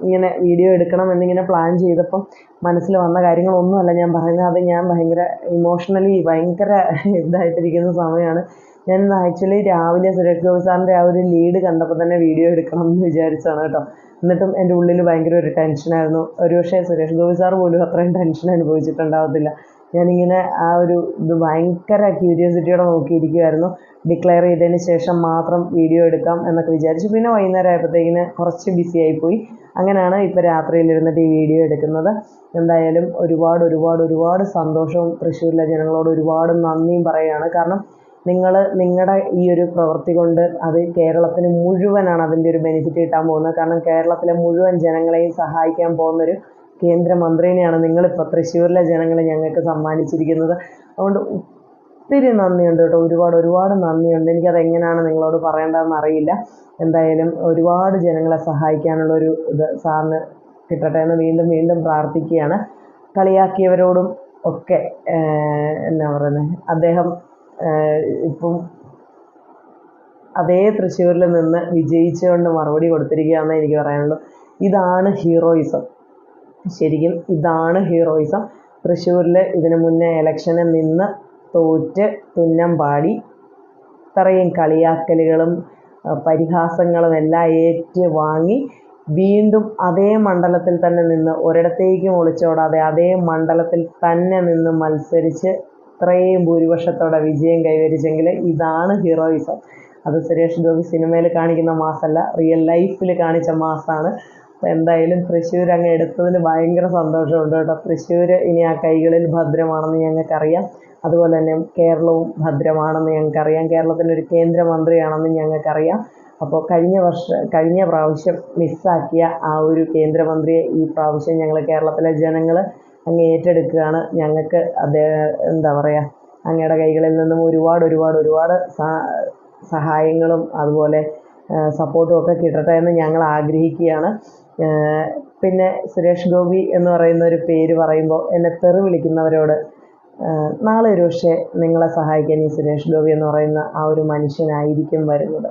ഇങ്ങനെ വീഡിയോ എടുക്കണം എന്നിങ്ങനെ പ്ലാൻ ചെയ്തപ്പം മനസ്സിൽ വന്ന കാര്യങ്ങളൊന്നുമല്ല ഞാൻ പറയുന്നത് അത് ഞാൻ ഭയങ്കര ഇമോഷണലി ഭയങ്കര ഇതായിട്ടിരിക്കുന്ന സമയമാണ്. ഞാൻ ആക്ച്വലി രാവിലെ സുരേഷ് ഗോപി സാറിന്റെ ആ ഒരു ലീഡ് കണ്ടപ്പോൾ തന്നെ വീഡിയോ എടുക്കണം എന്ന് വിചാരിച്ചാണ് കേട്ടോ. എന്നിട്ടും എന്റെ ഉള്ളിൽ ഭയങ്കര ഒരു ടെൻഷനായിരുന്നു ഒരു പക്ഷേ സുരേഷ് ഗോപി സാർ പോലും അത്രയും ടെൻഷൻ അനുഭവിച്ചിട്ടുണ്ടാവത്തില്ല. ഞാനിങ്ങനെ ആ ഒരു ഇത് ഭയങ്കര ക്യൂരിയോസിറ്റിയോടെ നോക്കിയിരിക്കുമായിരുന്നു ഡിക്ലെയർ ചെയ്തതിന് ശേഷം മാത്രം വീഡിയോ എടുക്കാം എന്നൊക്കെ വിചാരിച്ചു. പിന്നെ വൈകുന്നേരം ആയപ്പോഴത്തേക്കിന് കുറച്ച് ബിസി ആയിപ്പോയി. അങ്ങനെയാണ് ഇപ്പോൾ രാത്രിയിൽ ഇരുന്നിട്ട് ഈ വീഡിയോ എടുക്കുന്നത്. എന്തായാലും ഒരുപാട് ഒരുപാട് ഒരുപാട് സന്തോഷവും തൃശ്ശൂരിലെ ജനങ്ങളോട് ഒരുപാട് നന്ദിയും പറയുകയാണ്. കാരണം നിങ്ങൾ നിങ്ങളുടെ ഈ ഒരു പ്രവൃത്തി കൊണ്ട് അത് കേരളത്തിന് മുഴുവനാണ് അതിന്റെ ഒരു ബെനിഫിറ്റ് കിട്ടാൻ പോകുന്നത്. കാരണം കേരളത്തിലെ മുഴുവൻ ജനങ്ങളെയും സഹായിക്കാൻ പോകുന്നൊരു കേന്ദ്രമന്ത്രിനെയാണ് നിങ്ങളിപ്പോൾ തൃശ്ശൂരിലെ ജനങ്ങൾ ഞങ്ങൾക്ക് സമ്മാനിച്ചിരിക്കുന്നത്. അതുകൊണ്ട് ഒത്തിരി നന്ദിയുണ്ട് കേട്ടോ. ഒരുപാട് ഒരുപാട് നന്ദിയുണ്ട്. എനിക്കത് എങ്ങനെയാണ് നിങ്ങളോട് പറയേണ്ടതെന്ന് അറിയില്ല. എന്തായാലും ഒരുപാട് ജനങ്ങളെ സഹായിക്കാനുള്ള ഒരു ഇത് സാറിന് കിട്ടട്ടെ എന്ന് വീണ്ടും വീണ്ടും പ്രാർത്ഥിക്കുകയാണ്. കളിയാക്കിയവരോടും ഒക്കെ എന്നാ പറയുന്നത് അദ്ദേഹം ഇപ്പം അതേ തൃശ്ശൂരിൽ നിന്ന് വിജയിച്ചുകൊണ്ട് മറുപടി കൊടുത്തിരിക്കുകയാണെന്ന് എനിക്ക് പറയാനുള്ളത് ഇതാണ് ഹീറോയിസം. ശരിക്കും ഇതാണ് ഹീറോയിസം. തൃശ്ശൂരിൽ ഇതിനു മുന്നേ ഇലക്ഷന് നിന്ന് തോറ്റ് തുന്നം പാടി ഇത്രയും കളിയാക്കലുകളും പരിഹാസങ്ങളും എല്ലാം ഏറ്റ് വാങ്ങി വീണ്ടും അതേ മണ്ഡലത്തിൽ തന്നെ നിന്ന് ഒരിടത്തേക്കും ഒളിച്ചോടാതെ അതേ മണ്ഡലത്തിൽ തന്നെ നിന്ന് മത്സരിച്ച് ഇത്രയും ഭൂരിപക്ഷത്തോടെ വിജയം കൈവരിച്ചെങ്കിൽ ഇതാണ് ഹീറോയിസം. അത് സുരേഷ് ഗോപി സിനിമയിൽ കാണിക്കുന്ന മാസമല്ല റിയൽ ലൈഫിൽ കാണിച്ച മാസമാണ് അപ്പോൾ എന്തായാലും തൃശ്ശൂർ അങ്ങ് എടുത്തതിൽ ഭയങ്കര സന്തോഷമുണ്ട് കേട്ടോ. തൃശ്ശൂർ ഇനി ആ കൈകളിൽ ഭദ്രമാണെന്ന് ഞങ്ങൾക്കറിയാം. അതുപോലെ തന്നെ കേരളവും ഭദ്രമാണെന്ന് ഞങ്ങൾക്കറിയാം. കേരളത്തിന്റെ ഒരു കേന്ദ്രമന്ത്രിയാണെന്ന് ഞങ്ങൾക്കറിയാം. അപ്പോൾ കഴിഞ്ഞ വർഷ കഴിഞ്ഞ പ്രാവശ്യം മിസ്സാക്കിയ ആ ഒരു കേന്ദ്രമന്ത്രിയെ ഈ പ്രാവശ്യം ഞങ്ങൾ കേരളത്തിലെ ജനങ്ങൾ അങ്ങ് ഏറ്റെടുക്കുകയാണ്. ഞങ്ങൾക്ക് അദ്ദേഹം എന്താ പറയുക അങ്ങയുടെ കൈകളിൽ നിന്നും ഒരുപാട് ഒരുപാട് ഒരുപാട് സഹായങ്ങളും അതുപോലെ സപ്പോർട്ടും ഒക്കെ കിട്ടട്ടെ എന്ന് ഞങ്ങൾ ആഗ്രഹിക്കുകയാണ്. പിന്നെ സുരേഷ് ഗോപി എന്ന് പറയുന്ന ഒരു പേര് പറയുമ്പോൾ എന്നെ തെറി വിളിക്കുന്നവരോട് നാളെ ഒരു പക്ഷേ നിങ്ങളെ സഹായിക്കാൻ ഈ സുരേഷ് ഗോപി എന്ന് പറയുന്ന ആ ഒരു മനുഷ്യനായിരിക്കും വരുന്നത്.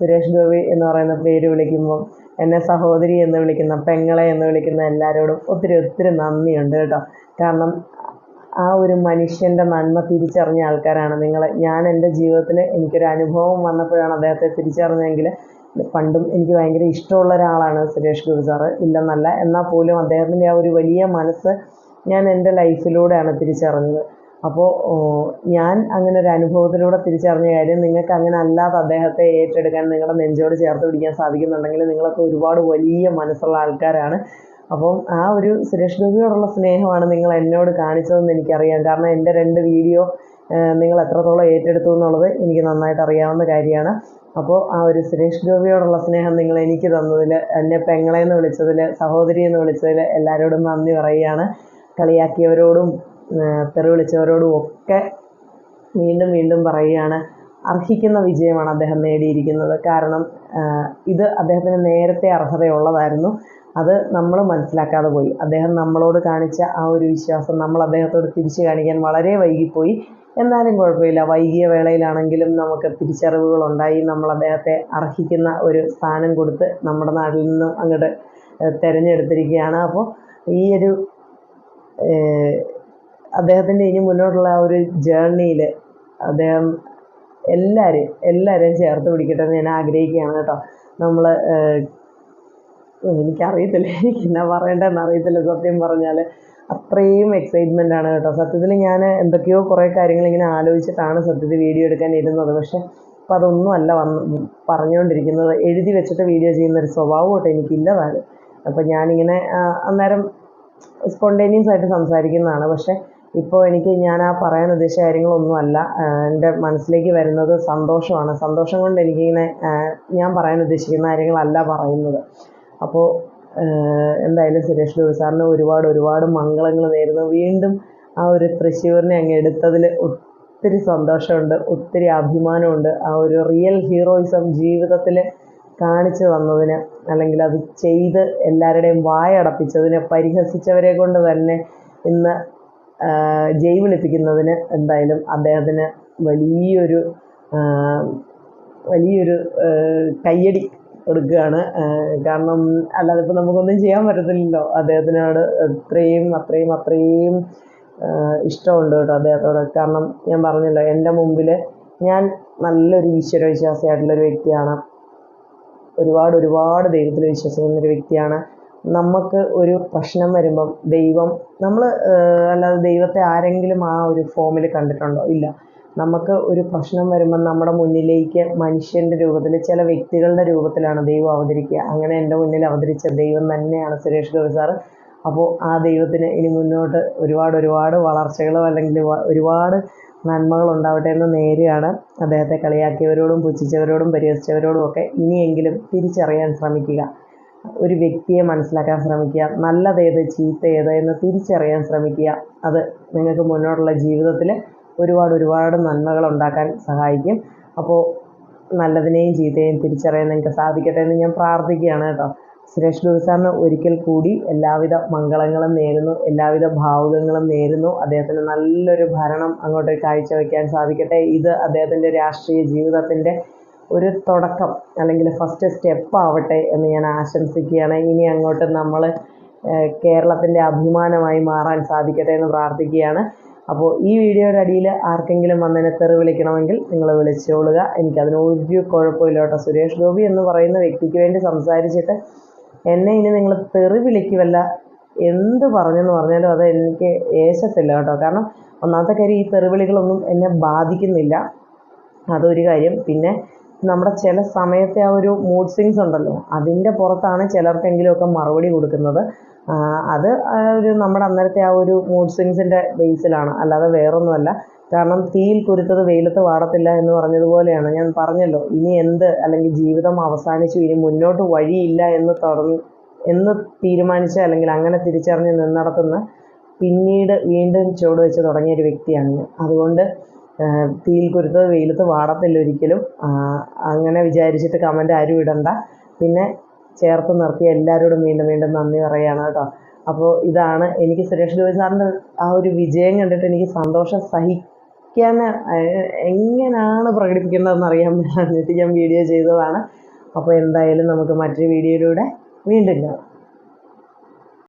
സുരേഷ് ഗോപി എന്ന് പറയുന്ന പേര് വിളിക്കുമ്പോൾ എന്നെ സഹോദരി എന്ന് വിളിക്കുന്ന പെങ്ങളെ എന്ന് വിളിക്കുന്ന എല്ലാവരോടും ഒത്തിരി ഒത്തിരി നന്ദിയുണ്ട് കേട്ടോ. കാരണം ആ ഒരു മനുഷ്യന്റെ നന്മ തിരിച്ചറിഞ്ഞ ആൾക്കാരാണ് നിങ്ങൾ ഞാൻ എന്റെ ജീവിതത്തിൽ എനിക്കൊരു അനുഭവം വന്നപ്പോഴാണ് അദ്ദേഹത്തെ തിരിച്ചറിഞ്ഞതെങ്കിൽ പണ്ടും എനിക്ക് ഭയങ്കര ഇഷ്ടമുള്ള ഒരാളാണ് സുരേഷ് ഗോപി സാറ്. ഇല്ലെന്നല്ല എന്നാൽ പോലും അദ്ദേഹത്തിന്റെ ആ ഒരു വലിയ മനസ്സ് ഞാൻ എന്റെ ലൈഫിലൂടെയാണ് തിരിച്ചറിഞ്ഞത്. അപ്പോൾ ഞാൻ അങ്ങനെ ഒരു അനുഭവത്തിലൂടെ തിരിച്ചറിഞ്ഞ കാര്യം നിങ്ങൾക്ക് അങ്ങനെ അല്ലാതെ അദ്ദേഹത്തെ ഏറ്റെടുക്കാൻ നിങ്ങളുടെ നെഞ്ചോട് ചേർത്ത് പിടിക്കാൻ സാധിക്കുന്നുണ്ടെങ്കിൽ നിങ്ങളൊക്കെ ഒരുപാട് വലിയ മനസ്സുള്ള ആൾക്കാരാണ്. അപ്പം ആ ഒരു സുരേഷ് ഗോപിയോടുള്ള സ്നേഹമാണ് നിങ്ങൾ എന്നോട് കാണിച്ചതെന്ന് എനിക്കറിയാം. കാരണം എന്റെ രണ്ട് വീഡിയോ നിങ്ങൾ എത്രത്തോളം ഏറ്റെടുത്തു എന്നുള്ളത് എനിക്ക് നന്നായിട്ട് അറിയാവുന്ന കാര്യമാണ്. അപ്പോൾ ആ ഒരു സുരേഷ് ഗോപിയോടുള്ള സ്നേഹം നിങ്ങൾ എനിക്ക് തന്നതിൽ എന്നെ പെങ്ങളെ എന്ന് വിളിച്ചതിൽ സഹോദരി എന്ന് വിളിച്ചതിൽ എല്ലാവരോടും നന്ദി പറയുകയാണ്. കളിയാക്കിയവരോടും തെറി വിളിച്ചവരോടും ഒക്കെ വീണ്ടും വീണ്ടും പറയുകയാണ്. അർഹിക്കുന്ന വിജയമാണ് അദ്ദേഹം നേടിയിരിക്കുന്നത്. കാരണം ഇത് അദ്ദേഹത്തിന് നേരത്തെ അർഹതയുള്ളതായിരുന്നു. അത് നമ്മൾ മനസ്സിലാക്കാതെ പോയി. അദ്ദേഹം നമ്മളോട് കാണിച്ച ആ ഒരു വിശ്വാസം നമ്മൾ അദ്ദേഹത്തോട് തിരിച്ചു കാണിക്കാൻ വളരെ വൈകിപ്പോയി. എന്നാലും കുഴപ്പമില്ല. വൈകിയ വേളയിലാണെങ്കിലും നമുക്ക് തിരിച്ചറിവുകളുണ്ടായി. നമ്മൾ അദ്ദേഹത്തെ അർഹിക്കുന്ന ഒരു സ്ഥാനം കൊടുത്ത് നമ്മുടെ നാട്ടിൽ നിന്നും അങ്ങോട്ട് തിരഞ്ഞെടുത്തിരിക്കുകയാണ്. അപ്പോൾ ഈ ഒരു അദ്ദേഹത്തിന്റെ ഇനി മുന്നോട്ടുള്ള ആ ഒരു ജേർണിയിൽ അദ്ദേഹം എല്ലാവരെയും എല്ലാവരെയും ചേർത്ത് പിടിക്കട്ടെ എന്ന് ഞാൻ ആഗ്രഹിക്കുകയാണ് കേട്ടോ. നമ്മൾ എനിക്കറിയത്തില്ല എനിക്ക് എന്നാ പറയേണ്ടതെന്ന് അറിയത്തില്ല സത്യം പറഞ്ഞാൽ അത്രയും എക്സൈറ്റ്മെന്റ് ആണ് കേട്ടോ. സത്യത്തിൽ ഞാൻ എന്തൊക്കെയോ കുറേ കാര്യങ്ങൾ ഇങ്ങനെ ആലോചിച്ചിട്ടാണ് സത്യത്തിൽ വീഡിയോ എടുക്കാൻ ഇരുന്നത്. പക്ഷെ അപ്പം അതൊന്നും അല്ല വന്ന് പറഞ്ഞുകൊണ്ടിരിക്കുന്നത് എഴുതി വെച്ചിട്ട് വീഡിയോ ചെയ്യുന്ന ഒരു സ്വഭാവം കേട്ടോ എനിക്കില്ലതാണ് അപ്പം ഞാനിങ്ങനെ അന്നേരം സ്പോണ്ടേനിയസ് ആയിട്ട് സംസാരിക്കുന്നതാണ്. പക്ഷേ ഇപ്പോൾ എനിക്ക് ഞാൻ ആ പറയാൻ ഉദ്ദേശിച്ച കാര്യങ്ങളൊന്നുമല്ല. എന്റെ മനസ്സിലേക്ക് വരുന്നത് സന്തോഷമാണ്. സന്തോഷം കൊണ്ട് എനിക്കിങ്ങനെ ഞാൻ പറയാൻ ഉദ്ദേശിക്കുന്ന കാര്യങ്ങളല്ല പറയുന്നത്. അപ്പോൾ എന്തായാലും സുരേഷ് ഗോപി സാറിന് ഒരുപാട് ഒരുപാട് മംഗളങ്ങൾ നേരുന്നു. വീണ്ടും ആ ഒരു തൃശ്ശൂരിനെ അങ്ങ് എടുത്തതിൽ ഒത്തിരി സന്തോഷമുണ്ട് ഒത്തിരി അഭിമാനമുണ്ട്. ആ ഒരു റിയൽ ഹീറോയിസം ജീവിതത്തിൽ കാണിച്ചു തന്നതിന് അല്ലെങ്കിൽ അത് ചെയ്ത് എല്ലാവരുടെയും വായടപ്പിച്ചതിന് പരിഹസിച്ചവരെ കൊണ്ട് തന്നെ ഇന്ന് ജയ് വിളിപ്പിക്കുന്നതിന് എന്തായാലും അദ്ദേഹത്തിന് വലിയൊരു വലിയൊരു കയ്യടി കൊടുക്കുകയാണ്. കാരണം അല്ലാതെ ഇപ്പം നമുക്കൊന്നും ചെയ്യാൻ പറ്റത്തില്ലല്ലോ. അദ്ദേഹത്തിനോട് അത്രയും അത്രയും അത്രയും ഇഷ്ടമുണ്ട് കേട്ടോ അദ്ദേഹത്തോട്. കാരണം ഞാൻ പറഞ്ഞല്ലോ എന്റെ മുമ്പിൽ ഞാൻ നല്ലൊരു ഈശ്വരവിശ്വാസിയായിട്ടുള്ളൊരു വ്യക്തിയാണ്. ഒരുപാട് ഒരുപാട് ദൈവത്തിൽ വിശ്വസിക്കുന്ന ഒരു വ്യക്തിയാണ്. നമുക്ക് ഒരു പ്രശ്നം വരുമ്പം ദൈവം നമ്മൾ അല്ലാതെ ദൈവത്തെ ആരെങ്കിലും ആ ഒരു ഫോമിൽ കണ്ടിട്ടുണ്ടോ? ഇല്ല. നമുക്ക് ഒരു പ്രശ്നം വരുമ്പം നമ്മുടെ മുന്നിലേക്ക് മനുഷ്യന്റെ രൂപത്തിൽ ചില വ്യക്തികളുടെ രൂപത്തിലാണ് ദൈവം അവതരിക്കുക. അങ്ങനെ എന്റെ മുന്നിൽ അവതരിച്ച ദൈവം തന്നെയാണ് സുരേഷ് ഗോപി സാറ്. അപ്പോൾ ആ ദൈവത്തിന് ഇനി മുന്നോട്ട് ഒരുപാട് ഒരുപാട് വളർച്ചകളോ അല്ലെങ്കിൽ ഒരുപാട് നന്മകൾ ഉണ്ടാവട്ടെ എന്ന് നേരെയാണ് അദ്ദേഹത്തെ കളിയാക്കിയവരോടും പുച്ഛിച്ചവരോടും പരിഹസിച്ചവരോടും ഒക്കെ ഇനിയെങ്കിലും തിരിച്ചറിയാൻ ശ്രമിക്കുക. ഒരു വ്യക്തിയെ മനസ്സിലാക്കാൻ ശ്രമിക്കുക. നല്ലതേത് ചീത്ത ഏത് എന്ന് തിരിച്ചറിയാൻ ശ്രമിക്കുക. അത് നിങ്ങൾക്ക് മുന്നോട്ടുള്ള ജീവിതത്തിൽ ഒരുപാട് ഒരുപാട് നന്മകൾ ഉണ്ടാക്കാൻ സഹായിക്കും. അപ്പോൾ നല്ലതിനെയും ചീത്തയെയും തിരിച്ചറിയാൻ നിങ്ങൾക്ക് സാധിക്കട്ടെ എന്ന് ഞാൻ പ്രാർത്ഥിക്കുകയാണ് കേട്ടോ. സുരേഷ് ഗോപി ഒരിക്കൽ കൂടി എല്ലാവിധ മംഗളങ്ങളും നേരുന്നു എല്ലാവിധ ഭാവുകങ്ങളും നേരുന്നു. അദ്ദേഹത്തിന് നല്ലൊരു ഭരണം അങ്ങോട്ട് കാഴ്ചവെക്കാൻ സാധിക്കട്ടെ. ഇത് അദ്ദേഹത്തിന്റെ രാഷ്ട്രീയ ജീവിതത്തിന്റെ ഒരു തുടക്കം അല്ലെങ്കിൽ ഫസ്റ്റ് സ്റ്റെപ്പ് ആവട്ടെ എന്ന് ഞാൻ ആശംസിക്കുകയാണ്. ഇനി അങ്ങോട്ട് നമ്മൾ കേരളത്തിന്റെ അഭിമാനമായി മാറാൻ സാധിക്കട്ടെ എന്ന് പ്രാർത്ഥിക്കുകയാണ്. അപ്പോൾ ഈ വീഡിയോയുടെ അടിയിൽ ആർക്കെങ്കിലും വന്നതിനെ തെറി വിളിക്കണമെങ്കിൽ നിങ്ങൾ വിളിച്ചോളുക. എനിക്കതിന് ഒരു കുഴപ്പമില്ല സുരേഷ് ഗോപി എന്ന് പറയുന്ന വ്യക്തിക്ക് വേണ്ടി സംസാരിച്ചിട്ട് എന്നെ ഇനി നിങ്ങൾ തെറി വിളിക്കുമല്ല എന്ത് പറഞ്ഞെന്ന് പറഞ്ഞാലും അത് എനിക്ക് ഏശത്തില്ല കേട്ടോ. കാരണം ഒന്നാമത്തെ കാര്യം ഈ തെറിവിളികളൊന്നും എന്നെ ബാധിക്കുന്നില്ല. അതൊരു കാര്യം. പിന്നെ നമ്മുടെ ചില സമയത്തെ ആ ഒരു മൂഡ് സ്വിങ്സ് ഉണ്ടല്ലോ അതിന്റെ പുറത്താണ് ചിലർക്കെങ്കിലുമൊക്കെ മറുപടി കൊടുക്കുന്നത്. അത് ഒരു നമ്മുടെ അന്നേരത്തെ ആ ഒരു മൂഡ് സ്വിങ്സിന്റെ ബേസിലാണ് അല്ലാതെ വേറൊന്നുമല്ല. കാരണം തീയിൽ കുരുത്തത് വെയിലത്ത് വാടത്തില്ല എന്ന് പറഞ്ഞതുപോലെയാണ്. ഞാൻ പറഞ്ഞല്ലോ ഇനി എന്ത്? അല്ലെങ്കിൽ ജീവിതം അവസാനിച്ചു ഇനി മുന്നോട്ട് വഴിയില്ല എന്ന് തുടങ്ങി എന്ന് തീരുമാനിച്ച അല്ലെങ്കിൽ അങ്ങനെ തിരിച്ചറിഞ്ഞ് നിന്നിടത്തുനിന്ന് പിന്നീട് വീണ്ടും ചുവട് വെച്ച് തുടങ്ങിയ ഒരു വ്യക്തിയാണ് അതുകൊണ്ട് തീയിൽ കുരുത്തത് വെയിലത്ത് വാടത്തില്ല ഒരിക്കലും. അങ്ങനെ വിചാരിച്ചിട്ട് കമന്റ് ആരും ഇടണ്ട. പിന്നെ ചേർത്ത് നിർത്തി എല്ലാവരോടും വീണ്ടും വീണ്ടും നന്ദി പറയുകയാണ് കേട്ടോ. അപ്പോൾ ഇതാണ് എനിക്ക് സുരേഷ് ഗോപി സാറിന്റെ ആ ഒരു വിജയം കണ്ടിട്ട് എനിക്ക് സന്തോഷം സഹിക്കാൻ എങ്ങനെയാണ് പ്രകടിപ്പിക്കേണ്ടതെന്ന് അറിയാൻ വേണ്ടിയിട്ട് ഞാൻ വീഡിയോ ചെയ്തതാണ്. അപ്പോൾ എന്തായാലും നമുക്ക് മറ്റൊരു വീഡിയോയിലൂടെ വീണ്ടും കാണാം.